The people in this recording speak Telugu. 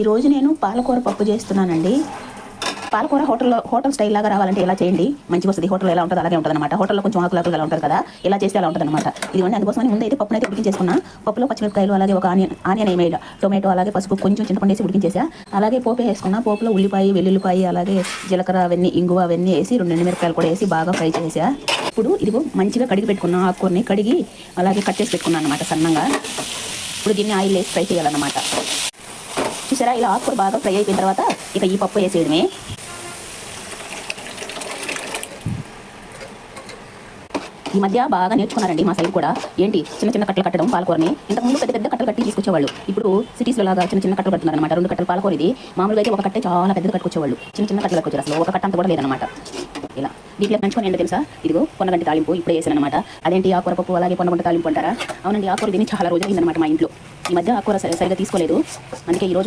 ఈరోజు నేను పాలకూర పప్పు చేస్తున్నానండి. పాలకూర హోటల్లో హోటల్ స్టైల్ లాగా రావాలంటే ఎలా చేయండి? మంచిగా వస్తుంది. హోటల్ ఎలా ఉంటుంది అలాగే ఉంటుంది అనమాట హోటల్లో కొంచెం ఆకులు ఆకులు ఎలా ఉంటుంది కదా? ఇలా చేస్తే అలా ఉంటుంది అనమాట ఇదిగోండి అందుకోసం ముందు అయితే పప్పునైతే ఉడికించేసుకున్నా. పప్పులో పచ్చిమిరపకాయలు అలాగే ఒక ఆనియన్ ఆనియన్ ఏమేయాలి టొమాటో అలాగే పసుపు కొంచెం చింతపండు వేసి ఉడికించేసా. అలాగే పోపు వేసుకున్నా. పోపులో ఉల్లిపాయ వెల్లుల్లిపాయ అలాగే జీలకర్ర అవన్నీ ఇంగువ అవన్నీ వేసి రెండు ఎండుమిరపకాయలు కూడా వేసి బాగా ఫ్రై చేసా ఇప్పుడు ఇదిగో మంచిగా కడిగి పెట్టుకున్నా ఆకుకూరని కడిగి అలాగే కట్ చేసి పెట్టుకున్నాను అనమాట సన్నంగా. ఇప్పుడు దీన్ని ఆయిల్ వేసి ఫ్రై చేయాలన్నమాట. చూసారా? ఇలా ఆకుకూర బాగా ఫ్రై అయిపోయిన తర్వాత ఇక ఈ పప్పు వేసేయడమే. ఈ మధ్య బాగా నేర్చుకున్నారండి మా సైడ్ కూడా. ఏంటి? చిన్న చిన్న కట్టలు కట్టడం పాలకూరని. ఇంతకుముందు పెద్ద పెద్ద కట్టలు కట్టి తీసుకొచ్చేవాళ్ళు. ఇప్పుడు సిటీస్లో లాగా చిన్న చిన్న కట్టలు కడుతున్నారు అనమాట రెండు కట్టలు పాలకూర ఇది. మామూలుగా అయితే ఒక కట్టే చాలా పెద్దది కట్టుకొచ్చేవాళ్ళు. చిన్న చిన్న కట్టలు కట్టుకొచ్చారు అసలు. ఒక కట్ట అంత కూడా లేదనమాట ఇలా. దీంట్లో పెంచుకొని ఏంటో తెలుసా? ఇదిగో కొన్నగంటి తాలింపు ఇప్పుడే వేసాను అనమాట అదేంటి ఆకుర పప్పు అలాగే పొన్నగంటి తాలింపు అంటారా? అవునండి ఆకుర దీన్ని చాలా రోజులు అయిందనమాట మా ఇంట్లో. ఈ మధ్య ఆకుర సరి- సరిగా తీసుకోలేదు. అందుకే ఈ రోజు